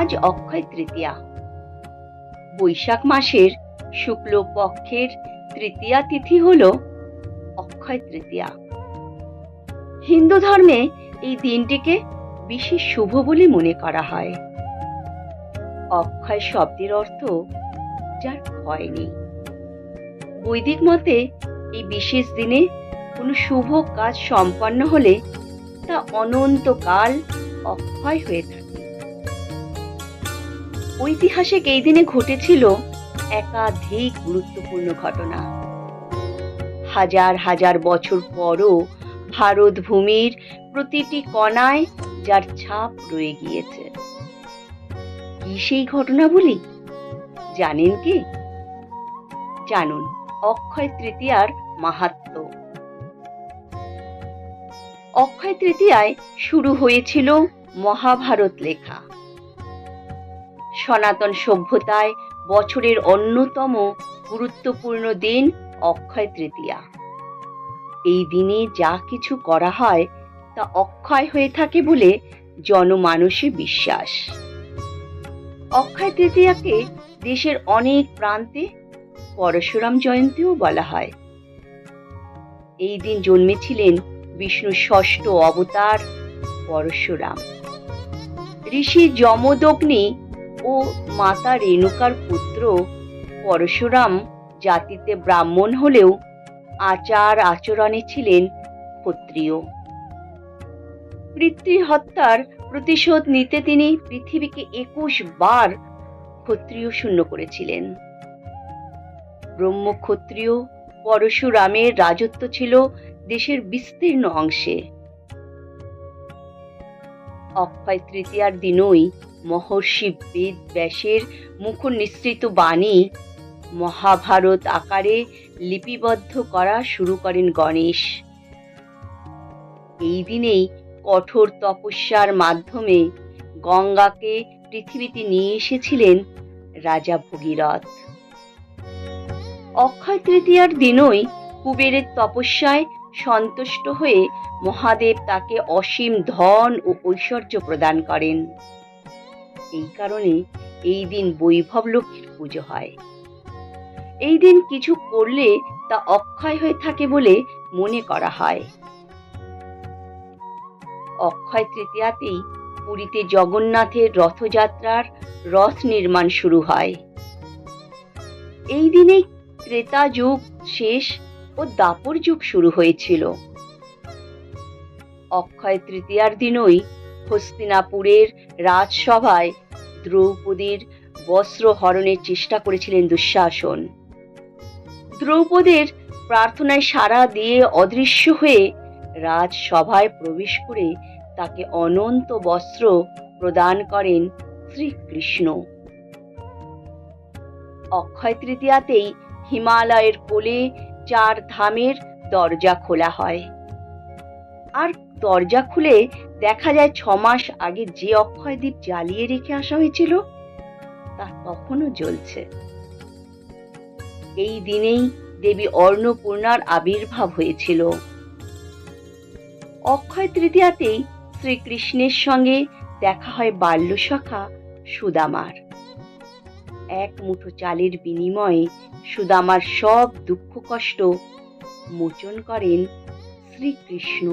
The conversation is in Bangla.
আজ অক্ষয় তৃতীয়া। বৈশাখ মাসের শুক্ল পক্ষের তৃতীয়া তিথি হল অক্ষয় তৃতীয়া। হিন্দু ধর্মে এই দিনটিকে বিশেষ শুভ বলে মনে করা হয়। অক্ষয় শব্দের অর্থ যার ক্ষয় নেই। বৈদিক মতে এই বিশেষ দিনে কোনো শুভ কাজ সম্পন্ন হলে তা অনন্তকাল অক্ষয় হয়ে থাকে। ঐতিহাসিক এই দিনে ঘটেছিল একাধিক গুরুত্বপূর্ণ ঘটনা। হাজার হাজার বছর পরও ভারত ভূমির প্রতিটি কণায় যার ছাপ রয়ে গিয়েছে। কি সেই ঘটনাগুলি জানেন কি? জানুন, অক্ষয় তৃতীয়ার মাহাত্ম। অক্ষয় তৃতীয়ায় শুরু হয়েছিল মহাভারত লেখা। সনাতন সভ্যতায় বছরের অন্যতম গুরুত্বপূর্ণ দিন অক্ষয় তৃতীয়া। এই দিনে যা কিছু করা হয় তা অক্ষয় হয়ে থাকে বলে জনমানসে বিশ্বাস। অক্ষয় তৃতীয়াকে দেশের অনেক প্রান্তে পরশুরাম জয়ন্তীও বলা হয়। এই দিন জন্মেছিলেন বিষ্ণুর ষষ্ঠ অবতার পরশুরাম। ঋষি যমদগ্নি ও মাতা রেণুকার পুত্র পরশুরাম জাতিতে ব্রাহ্মণ হলেও আচার আচরণে ছিলেন ক্ষত্রিয়। পিতৃ হত্যার প্রতিশোধ নিতে তিনি পৃথিবীকে একুশ বার ক্ষত্রিয় শূন্য করেছিলেন। ব্রহ্ম ক্ষত্রিয় পরশুরামের রাজত্ব ছিল দেশের বিস্তীর্ণ অংশে। অক্ষয় তৃতীয়ার দিনই মহর্ষি বেদ ব্যাসের মুখ নিঃসৃত বাণী মহাভারত আকারে লিপিবদ্ধ করা শুরু করেন গণেশ। এই দিনেই কঠোর তপস্যার মাধ্যমে গঙ্গাকে পৃথিবীতে নিয়ে এসেছিলেন রাজা ভগীরথ। অক্ষয় তৃতীয়ার দিনই কুবেরের তপস্যায় সন্তুষ্ট হয়ে মহাদেব তাকে অসীম ধন ও ঐশ্বর্য প্রদান করেন। এই কারণে এই দিন বৈভব লক্ষ্মীর পুজো হয়। এই দিন কিছু করলে তা অক্ষয় হয়ে থাকে বলে মনে করা হয়। অক্ষয় তৃতীয়াতেই পুরীতে জগন্নাথের রথযাত্রার রথ নির্মাণ শুরু হয়। এই দিনেই ত্রেতা যুগ শেষ ও দাপর যুগ শুরু হয়েছিল। অক্ষয় তৃতীয়ার দিনই হস্তিনাপুরের রাজসভায় দ্রৌপদীর বস্ত্র হরণের চেষ্টা করেছিলেন দুঃশাসন। দ্রৌপদীর প্রার্থনায় সাড়া দিয়ে অদৃশ্য হয়ে রাজসভায় প্রবেশ করে তাকে অনন্ত বস্ত্র প্রদান করেন শ্রীকৃষ্ণ। অক্ষয় তৃতীয়াতেই হিমালয়ের কোলে চার ধামের দরজা খোলা হয়। আর দরজা খুলে দেখা যায় ছ মাস আগে যে অক্ষয় দ্বীপ জ্বালিয়ে রেখে আসা হয়েছিল, তা তখনও জ্বলছে। এই দিনেই দেবী অন্নপূর্ণার আবির্ভাব হয়েছিল। অক্ষয় তৃতীয়াতেই শ্রীকৃষ্ণের সঙ্গে দেখা হয় বাল্যসখা সুদামার। এক মুঠো চালের বিনিময়ে সুদামার সব দুঃখ কষ্ট মোচন করেন শ্রীকৃষ্ণ